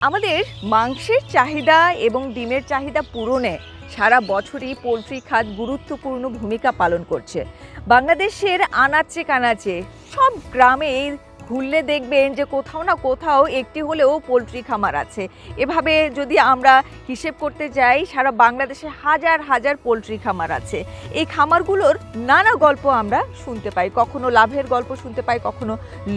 আমাদের মাংসের চাহিদা এবং ডিমের চাহিদা পূরণে সারা বছরই পোলট্রি খাত গুরুত্বপূর্ণ ভূমিকা পালন করছে। বাংলাদেশের আনাচে কানাচে সব গ্রামে ঘুরলে দেখবেন যে কোথাও না কোথাও একটি হলেও পোলট্রি খামার আছে। এভাবে যদি আমরা হিসেব করতে যাই, সারা বাংলাদেশে হাজার হাজার পোলট্রি খামার আছে। এই খামারগুলোর নানা গল্প আমরা শুনতে পাই। কখনো লাভের গল্প শুনতে পাই, কখনো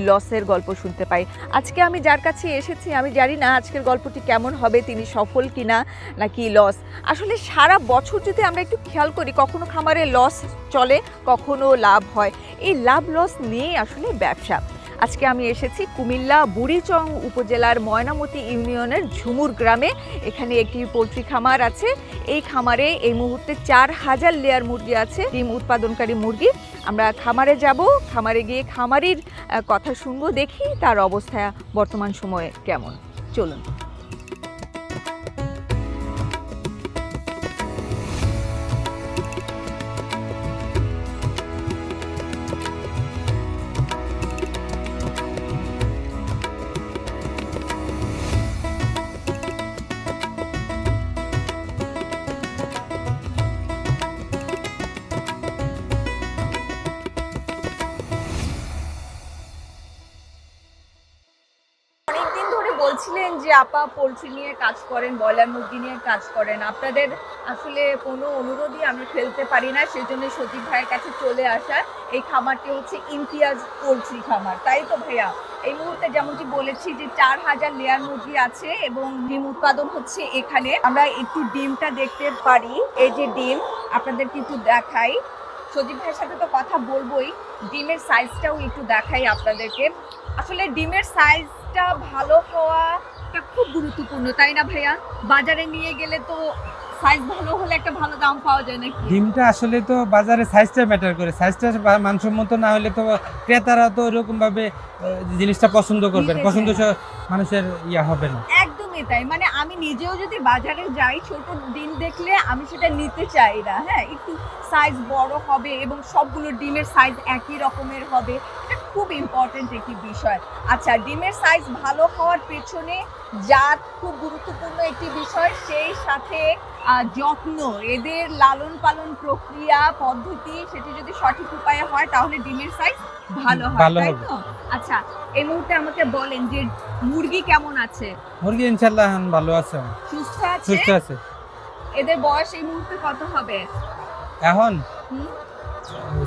লসের গল্প শুনতে পাই। আজকে আমি যার কাছে এসেছি, আমি জানি না আজকের গল্পটি কেমন হবে, তিনি সফল কিনা নাকি লস। আসলে সারা বছর যদি আমরা একটু খেয়াল করি, কখনো খামারে লস চলে, কখনো লাভ হয়। এই লাভ লস নিয়ে আসলে ব্যবসা। আজকে আমি এসেছি কুমিল্লা বুড়িচং উপজেলার ময়নামতি ইউনিয়নের ঝুমুর গ্রামে। এখানে একটি পোলট্রি খামার আছে। এই খামারে এই মুহূর্তে চার হাজার লেয়ার মুরগি আছে, ডিম উৎপাদনকারী মুরগি। আমরা খামারে যাব, খামারে গিয়ে খামারির কথা শুনব, দেখি তার অবস্থা বর্তমান সময়ে কেমন। চলুন। যে আপা পোলট্রি নিয়ে কাজ করেন, ব্রয়লার মুরগি নিয়ে কাজ করেন। আপনাদের আসলে কোনো অনুরোধই আমি ফেলতে পারি না সেই জন্য সজীব ভাইয়ের কাছে চলে আসা। এই খামারটি হচ্ছে ইমতিয়াজ পোলট্রি খামার, তাই তো ভাইয়া? এই মুহূর্তে যেমনটি বলেছি যে চার হাজার লেয়ার মুরগি আছে এবং ডিম উৎপাদন হচ্ছে এখানে। আমরা একটু ডিমটা দেখতে পারি, এই যে ডিম আপনাদের কিন্তু দেখাই। সজীব ভাইয়ের সাথে তো কথা বলবোই, ডিমের সাইজটাও একটু দেখাই আপনাদেরকে। আসলে ডিমের সাইজটা ভালো হওয়াটা খুব গুরুত্বপূর্ণ তাই না ভাইয়া? বাজারে নিয়ে গেলে তো সাইজ ভালো হলে একটা ভালো দাম পাওয়া যায় নাকি? ডিমটা আসলে তো বাজারে সাইজটা ম্যাটার করে। সাইজটা মানসম্মত না হলে তো ক্রেতারা তো ওরকম ভাবে জিনিসটা পছন্দ করবেন পছন্দ মানুষের ইয়া হবে না। একদমই তাই। মানে আমি নিজেও যদি বাজারে যাই, ছোট ডিম দেখলে আমি সেটা নিতে চাই না হ্যাঁ? একটু সাইজ বড় হবে এবং সবগুলো ডিমের সাইজ একই রকমের হবে, এটা খুব ইম্পর্টেন্ট একটি বিষয়। আচ্ছা ডিমের সাইজ ভালো হওয়ার পেছনে জাত খুব গুরুত্বপূর্ণ একটি বিষয়, সেই সাথে যত্ন। এদের লালন পালন প্রক্রিয়া, পদ্ধতি, সেটি যদি সঠিক উপায়ে হয়, তাহলে ডিমের সাইজ ভালো হয় ভালো তাই হবে। তো? আচ্ছা এই মুহূর্তে আমাকে বলেন যে মুরগি কেমন আছে? মুরগি ইনশাল্লাহ এখন ভালো আছে। সুস্থ আছে? সুস্থ আছে। এদের বয়স এই মুহূর্তে কত হবে? এখন হুম?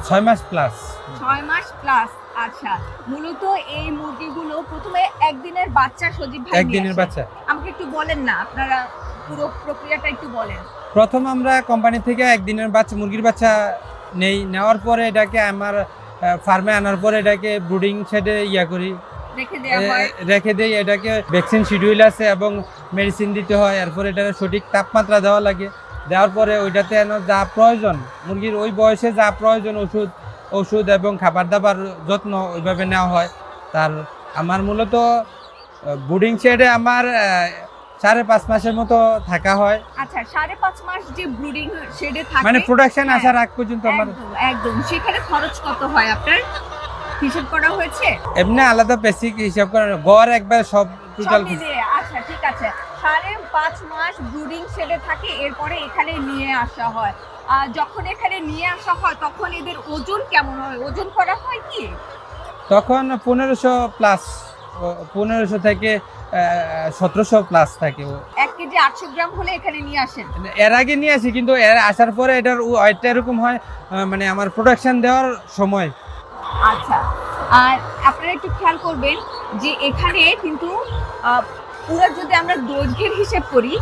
ছয় মাস প্লাস ছয় মাস প্লাস আচ্ছা। মূলত এই মুরগিগুলো প্রথমে একদিনের বাচ্চা সজীব ভাই একদিনের বাচ্চা। আমাকে একটু বলেন না আপনারা পুরো প্রক্রিয়াটা একটু বলেন। প্রথম আমরা কোম্পানি থেকে একদিনের বাচ্চা মুরগির বাচ্চা নেই নেওয়ার পরে এটাকে আমার ফার্মে আনার পরে এটাকে ব্রুডিং শেডে ইয়া করি। রেখে দেই এটাকে ভ্যাকসিন শিডিউল আছে এবং মেডিসিন দিতে হয় এরপর এটাকে সঠিক তাপমাত্রা দেওয়া লাগে। দেওয়ার পরে ওইটাতে যা প্রয়োজন মুরগির ওই বয়সে যা প্রয়োজন ওষুধ ওষুধ এবং খাবার দাবার যত্ন ওইভাবে নেওয়া হয়। তার আমার মূলত বুডিং শেডে আমার সাড়ে পাঁচ মাসের মতো থাকা হয়। আচ্ছা সাড়ে পাঁচ মাস যে ব্রুডিং শেডে থাকে মানে প্রোডাকশন হ্যাঁ, আসার আগ পর্যন্ত আমার একদম সেখানে খরচ কত হয় আপনার? হিসেব করা হয়েছে? এমনি আলাদা বেসিক হিসাব করে। গড় একবার সব টোটাল আচ্ছা ঠিক আছে। সাড়ে পাঁচ মাস ব্রুডিং শেডে থাকে এরপরে এখানে নিয়ে আসা হয়। আর যখন এখানে নিয়ে আসা হয় তখন এদের ওজন কেমন হয়? ওজন করা হয় কি? তখন পনেরোশো প্লাস পনেরোশো থেকে সতেরোশো প্লাস থাকে। এক কেজি আটশো গ্রাম হলে এখানে নিয়ে আসেন। এর আগে নিয়ে আসি কিন্তু এর আসার পরে এটার ওয়েটটা এরকম হয় মানে আমার প্রোডাকশন দেওয়ার সময়। আচ্ছা আর আপনারা একটু খেয়াল করবেন যে এখানে কিন্তু পুরো যদি আমরা দৈর্ঘ্যের হিসেব করি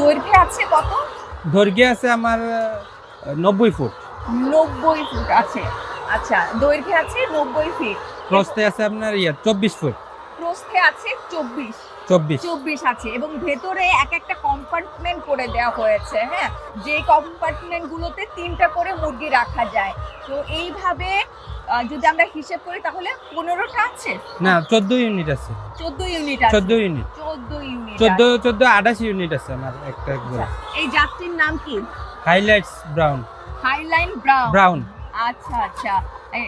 দৈর্ঘ্যে আছে কত? দৈর্ঘ্যে আছে আমার নব্বই ফুট। নব্বই ফুট আছে। আচ্ছা দৈর্ঘ্যে আছে নব্বই ফিট প্রস্তে আছে আপনার ইয়ে চব্বিশ ফুট। প্রস্থে আছে চব্বিশ। চব্বিশ। চব্বিশ আছে এবং ভেতরে এক একটা কম্পার্টমেন্ট করে দেওয়া হয়েছে হ্যাঁ? যে কম্পার্টমেন্ট গুলোতে তিনটা করে মুরগি রাখা যায়। তো এইভাবে যদি আমরা হিসেব করি তাহলে পনেরোটা আছে? না চোদ্দ ইউনিট আছে। চোদ্দ ইউনিট আছে। চোদ্দ ইউনিট চোদ্দ ইউনিট চোদ্দ চোদ্দ আঠাশ ইউনিট আছে আমার একটা এই জাতটির নাম কি? Highlights brown highline brown brown আচ্ছা আচ্ছা।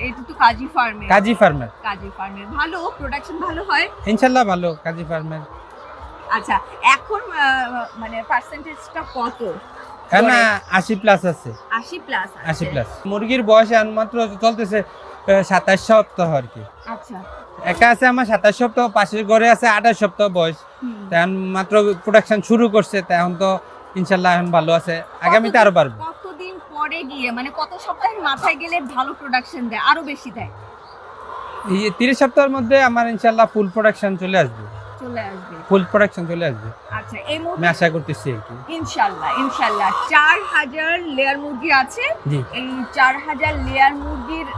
এটা তো কাজী কাজী ফার্মের। কাজী ফার্মের। ভালো প্রোডাকশন ভালো হয়? ইনশাল্লাহ ভালো কাজী ফার্মের। আচ্ছা এখন মানে পার্সেন্টেজটা কত? না আশি প্লাস আছে। আশি প্লাস আশি প্লাস মুরগির বয়স এখন মাত্র চলতেছে সাতাশ সপ্তাহ আর কি। আচ্ছা। একা আছে আমার সাতাশ সপ্তাহ পাশের ঘরে আছে আঠাশ সপ্তাহ বয়স। তখন মাত্র প্রোডাকশন শুরু করছে তখন তো ইনশাল্লাহ এখন ভালো আছে। আগামীতে আরও বাড়বে। পরে গিয়ে মানে কত সপ্তাহের মাথায় গেলে ভালো প্রোডাকশন দেয় আরও বেশি দেয়? এই তিরিশ সপ্তাহের মধ্যে আমার ইনশাল্লাহ ফুল প্রোডাকশন চলে আসবে। চলে আসবে। ফুল প্রোডাকশন চলে আসবে। আচ্ছা এই আমি মুহূর্তে আশা করতেছি আর কি। ইনশাল্লাহ চার হাজার লেয়ার মুরগি আছে। এই চার হাজার লেয়ার মুরগির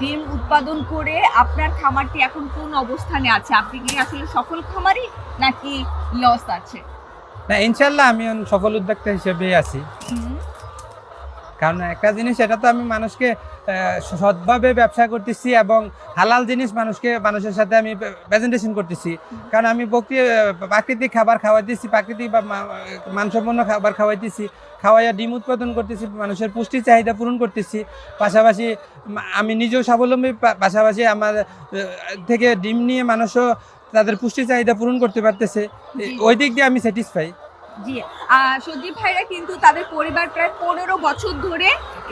ডিম উৎপাদন করে আপনার খামারটি এখন কোন অবস্থানে আছে? আপনি কি আসলে সফল খামারি নাকি লস আছে? না ইনশাল্লাহ আমি সফল উদ্যোক্তা হিসেবে আছি। কারণ একটা জিনিস এটা তো আমি মানুষকে সৎভাবে ব্যবসা করতেছি এবং হালাল জিনিস মানুষকে মানুষের সাথে আমি প্রেজেন্টেশন করতেছি। কারণ আমি প্রকৃ- প্রাকৃতিক খাবার খাওয়াইতেছি প্রাকৃতিক বা মানসম্পন্ন খাবার খাওয়াইতেছি খাওয়াইয়া ডিম উৎপাদন করতেছি মানুষের পুষ্টি চাহিদা পূরণ করতেছি। পাশাপাশি আমি নিজেও স্বাবলম্বী পাশাপাশি আমার থেকে ডিম নিয়ে মানুষও তাদের পুষ্টি চাহিদা পূরণ করতে পারতেছে। ওই দিক দিয়ে আমি স্যাটিসফাই জি। সজীব ভাইরা কিন্তু তাদের পরিবার প্রায় পনেরো বছর ধরে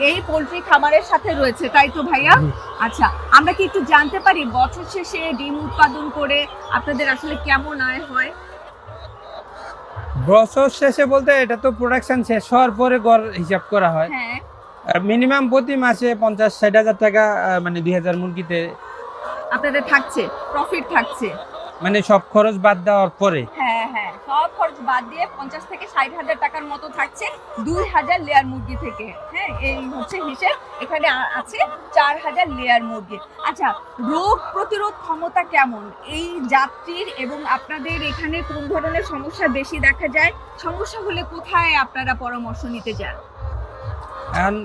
এই পোলট্রি খামারের সাথে রয়েছে তাই তো ভাইয়া? আচ্ছা আমরা কি একটু জানতে পারি বছর শেষে ডিম উৎপাদন করে আপনাদের আসলে কেমন আয় হয়? বছর শেষে বলতে এটা তো প্রোডাকশন শেষ হওয়ার পরে গড় হিসাব করা হয়। হ্যাঁ। মিনিমাম প্রতি মাসে পঞ্চাশ ষাট হাজার টাকা মানে দুই হাজার মুরগিতে আপনাদের থাকছে প্রফিট থাকছে। মানে সব খরচ বাদ দেওয়ার পরে? হ্যাঁ হ্যাঁ সব খরচ বাদ দিয়ে পঞ্চাশ থেকে ষাট হাজার টাকার মতো থাকছে দুই হাজার লেয়ার মুরগি থেকে। হ্যাঁ এই হচ্ছে হিসেব এখানে আছে চার হাজার লেয়ার মুরগি। আচ্ছা রোগ প্রতিরোধ ক্ষমতা কেমন? এই যাত্রীর এবং আপনাদের এখানে কোন ধরনের সমস্যা বেশি দেখা যায়? সমস্যা হলে কোথায় আপনারা পরামর্শ নিতে যান এখন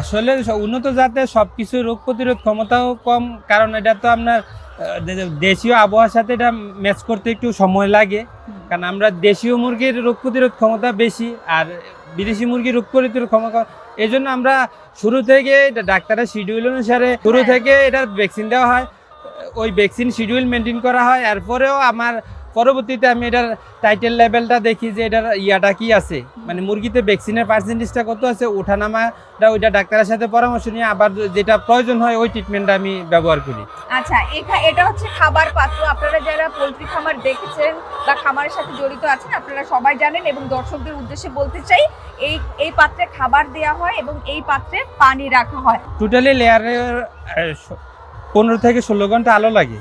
আসলে উন্নত জাতের সবকিছু রোগ প্রতিরোধ ক্ষমতাও কম কারণ এটা তো আপনার দেশীয় আবহাওয়ার সাথে এটা ম্যাচ করতে একটু সময় লাগে। কারণ আমরা দেশীয় মুরগির রোগ প্রতিরোধ ক্ষমতা বেশি আর বিদেশি মুরগির রোগ প্রতিরোধ ক্ষমতা এই জন্য আমরা শুরু থেকে এটা ডাক্তারের শিডিউল অনুসারে শুরু হ্যাঁ। থেকে এটার ভ্যাকসিন দেওয়া হয়। ওই ভ্যাকসিন শিডিউল মেনটেন করা হয়। এরপরেও আমার পরবর্তীতে আমি এটার টাইটেল লেভেলটা দেখি যে এটার ইয়াটা কি আছে। মানে মুরগিতে ভ্যাকসিনের পার্সেন্টেজটা কত আছে ওঠানামাটা ওইটা ডাক্তারের সাথে পরামর্শ নিয়ে আবার যেটা প্রয়োজন হয় ওই ট্রিটমেন্টটা আমি ব্যবহার করি। আচ্ছা এখা এটা হচ্ছে খাবার পাত্র। আপনারা যারা পোলট্রি খামার দেখেছেন বা খামারের সাথে জড়িত আছেন আপনারা সবাই জানেন এবং দর্শকদের উদ্দেশ্যে বলতে চাই এই এই পাত্রে খাবার দেওয়া হয় এবং এই পাত্রে পানি রাখা হয়। টোটালি লেয়ারের পনেরো থেকে ষোলো ঘণ্টা আলো লাগে।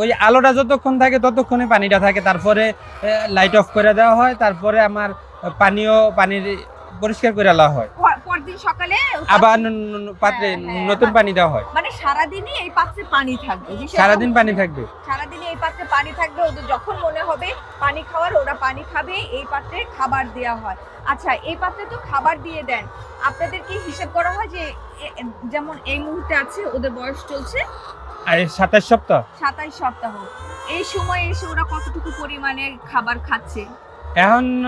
ওই আলোটা যতক্ষণ থাকে ততক্ষণে পানিটা থাকে। তারপরে লাইট অফ করে দেওয়া হয়। তারপরে আমার পানিও পানির পরিষ্কার করে নেওয়া হয়। পর- সকালে আবার পাত্রে হ্যাঁ, হ্যাঁ, নতুন পানি দেওয়া হয়। মানে সারাদিনই এই পাত্রে পানি থাকবে। সারাদিন পানি থাকবে। সারাদিনে এই পাত্রে পানি থাকবে। ওদের যখন মনে হবে পানি খাওয়ার ওরা পানি খাবে এই পাত্রে খাবার দেওয়া হয়। আচ্ছা এই পাত্রে তো খাবার দিয়ে দেন। আপনাদের কি হিসেব করা হয় যে যেমন এই মুহূর্তে আছে ওদের বয়স চলছে? আর সাতাশ সপ্তাহ? সাতাইশ সপ্তাহ। এই সময় এসে ওরা কতটুকু পরিমাণে খাবার খাচ্ছে? এখন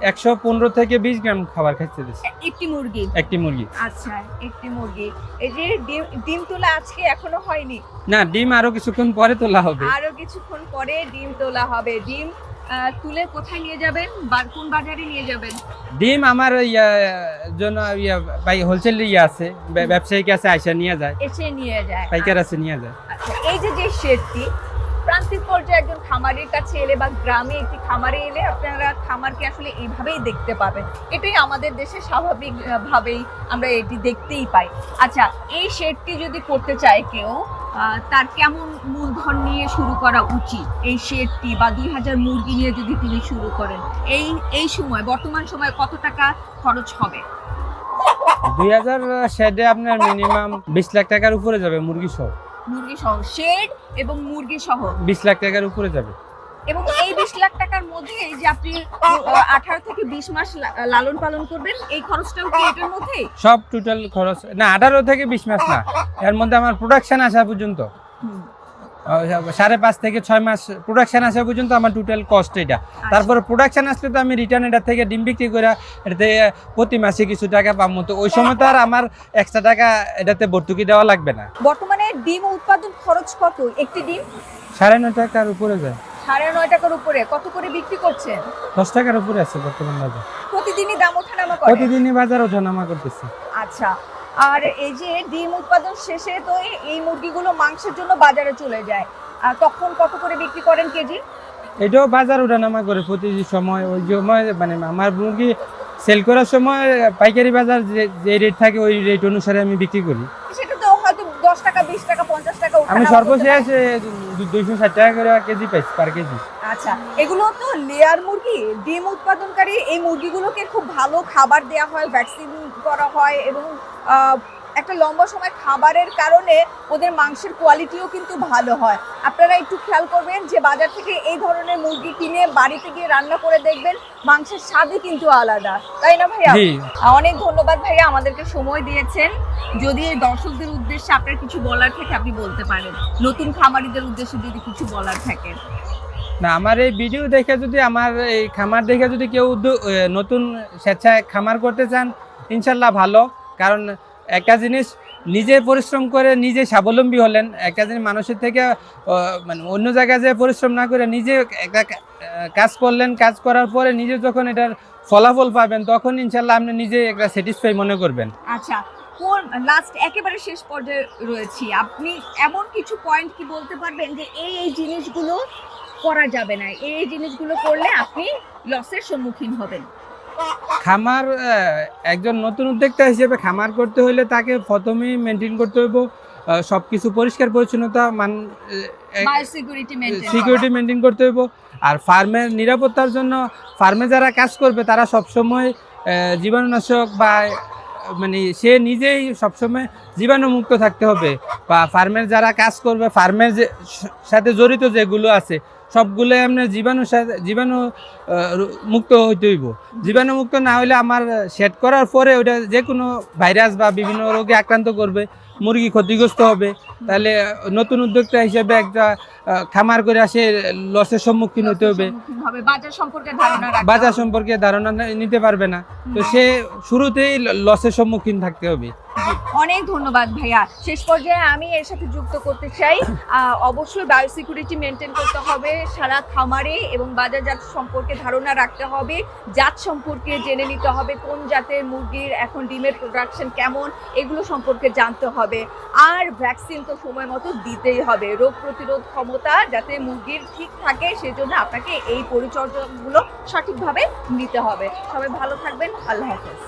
একশো পনেরো থেকে বিশ গ্রাম খাবার খাচ্ছে দিচ্ছে একটি মুরগি? একটি মুরগি। আচ্ছা একটি মুরগি। এই যে ডিম ডিম তোলা আজকে এখনও হয়নি? না ডিম আরও কিছুক্ষণ পরে তোলা হবে। আরও কিছুক্ষণ পরে ডিম তোলা হবে। ডিম তুলে কোথায় নিয়ে যাবেন? কোন বাজারে নিয়ে যাবেন? ডিম আমার ইয়া জন্য ইয়া ভাই হোলসেল ইয়ে আছে ব্য- ব্যবসায়িক আছে আইসা নিয়ে যায়। এসে নিয়ে যায়। পাইকার আছে নিয়ে যায়। আচ্ছা, এই যে যে শেডটি প্রান্তিক পর্যায়ে একজন খামারের কাছে এলে বা গ্রামে একটি খামারে এলে আপনারা খামারকে আসলে এইভাবেই দেখতে পাবেন। এটাই আমাদের দেশে স্বাভাবিকভাবেই আমরা এটি দেখতেই পাই। আচ্ছা এই শেডটি যদি করতে চায় কেউ তার কেমন মূলধন নিয়ে শুরু করা উচিত? এই শেডটি বা দুই হাজার মুরগি নিয়ে যদি তিনি শুরু করেন, এই এই সময়, বর্তমান সময়ে কত টাকা খরচ হবে? দুই হাজার শেডে আপনার মিনিমাম বিশ লাখ টাকার উপরে যাবে মুরগি সহ মুরগি সহ শেড এবং মুরগি সহ। বিশ লাখ টাকার উপরে যাবে। এবং এই বিশ লাখ টাকার মধ্যে এই যে আপনি আঠারো থেকে বিশ মাস লালন পালন করবেন এই খরচটাও কি এটার মধ্যে? সব টোটাল খরচ না আঠারো থেকে বিশ মাস না। এর মধ্যে আমার প্রোডাকশন আসা পর্যন্ত। সাড়ে পাঁচ থেকে ছয় মাস প্রোডাকশন আসা পর্যন্ত আমার টোটাল কস্ট এটা। তারপরে প্রোডাকশন আসলে তো আমি রিটার্ন এটা থেকে ডিম বিক্রি করে এটাতে প্রতি মাসে কিছু টাকা পাবো। তো ওই সময় তো আর আমার এক্সট্রা টাকা এটাতে ভর্তুকি দেওয়া লাগবে না। বর্তমানে ডিম উৎপাদন খরচ কত? একটি ডিম? সাড়ে নয় টাকার উপরে যায়। সাড়ে নয় টাকার উপরে। কত করে বিক্রি করছেন? দশ টাকার উপরে আছে বর্তমান বাজার। প্রতিদিনই দাম ওঠানামা করে? প্রতিদিনই বাজার ওঠানামা করতেছে। আচ্ছা। আর এই যে ডিম উৎপাদন শেষে তো এই- মুরগিগুলো মাংসের জন্য বাজারে চলে যায়। আর তখন কত করে বিক্রি করেন কেজি? এটাও বাজার ওঠানামা করে প্রতি সময়। ওই সময় মানে আমার মুরগি সেল করার সময় পাইকারি বাজার যে যে রেট থাকে ওই রেট অনুসারে আমি বিক্রি করি। দশ টাকা বিশ টাকা পঞ্চাশ টাকা আমি সর্বশেষ। দুইশো ষাট টাকা করে কেজি পাইছি পার কেজি আচ্ছা এগুলো তো লেয়ার মুরগি ডিম উৎপাদনকারী এই মুরগিগুলোকে খুব ভালো খাবার দেওয়া হয় ভ্যাকসিন করা হয় এবং একটা লম্বা সময় খাবারের কারণে ওদের মাংসের কোয়ালিটিও কিন্তু ভালো হয়। আপনারা একটু খেয়াল করবেন যে বাজার থেকে এই ধরনের মুরগি কিনে বাড়িতে গিয়ে রান্না করে দেখবেন মাংসের স্বাদই কিন্তু আলাদা। তাই না ভাইয়া? অনেক ধন্যবাদ ভাইয়া আমাদেরকে সময় দিয়েছেন। যদি এই দর্শকদের উদ্দেশ্যে আপনার কিছু বলার থাকে আপনি বলতে পারেন। নতুন খামারিদের উদ্দেশ্যে যদি কিছু বলার থাকে। না আমার এই ভিডিও দেখে যদি আমার এই খামার দেখে যদি কেউ নতুন স্বেচ্ছায় খামার করতে চান ইনশাল্লাহ ভালো। কারণ একটা জিনিস নিজে পরিশ্রম করে নিজে স্বাবলম্বী হলেন, একটা জিনিস মানুষের থেকে মানে অন্য জায়গায় যে পরিশ্রম না করে নিজে একটা কাজ করলেন, কাজ করার পরে নিজে যখন এটার ফলাফল পাবেন, তখন ইনশাল্লাহ আপনি নিজে একটা স্যাটিসফাই মনে করবেন। আচ্ছা কোন লাস্ট একেবারে শেষ পর্যায়ে রয়েছি। আপনি এমন কিছু পয়েন্ট কি বলতে পারবেন যে এই এই জিনিসগুলো করা যাবে না? এই জিনিসগুলো করলে আপনি লসের সম্মুখীন হবেন? খামার একজন নতুন উদ্যোক্তা হিসেবে খামার করতে হলে তাকে প্রথমেই মেনটেন করতে হইব সব কিছু পরিষ্কার পরিচ্ছন্নতা মান সিকিউরিটি মেনটেন করতে হইব। আর ফার্মের নিরাপত্তার জন্য ফার্মে যারা কাজ করবে তারা সবসময় জীবাণুনাশক বা মানে সে নিজেই সবসময় জীবাণুমুক্ত থাকতে হবে। বা ফার্মের যারা কাজ করবে ফার্মের যে সাথে জড়িত যেগুলো আছে সবগুলো আপনার জীবাণু জীবাণু মুক্ত হইতে হইব। জীবাণু মুক্ত না হলে আমার সেট করার পরে ওটা যে কোনো ভাইরাস বা বিভিন্ন রোগে আক্রান্ত করবে মুরগি ক্ষতিগ্রস্ত হবে। তাহলে নতুন উদ্যোক্তা হিসেবে একটা খামার করে আসে লসের সম্মুখীন হতে হবে। বাজার সম্পর্কে ধারণা নিতে পারবে না। তো সে শুরুতেই লসের সম্মুখীন থাকতে হবে। অনেক ধন্যবাদ ভাইয়া। শেষ পর্যায়ে আমি এর সাথে যুক্ত করতে চাই। অবশ্যই বায়োসিকিউরিটি মেনটেন করতে হবে, সারা খামারে এবং বাজারজাত সম্পর্কে ধারণা রাখতে হবে, জাত সম্পর্কে জেনে নিতে হবে, কোন জাতের মুরগির এখন ডিমের প্রোডাকশন কেমন, এগুলো সম্পর্কে জানতে হবে। আর ভ্যাকসিন তো সময় মতো দিতেই হবে। রোগ প্রতিরোধ ক্ষমতা যাতে মুরগির ঠিক থাকে, সেজন্য আপনাকে এই পরিচর্যাগুলো সঠিকভাবে নিতে হবে। সবাই ভালো থাকবেন। আল্লাহ হাফেজ।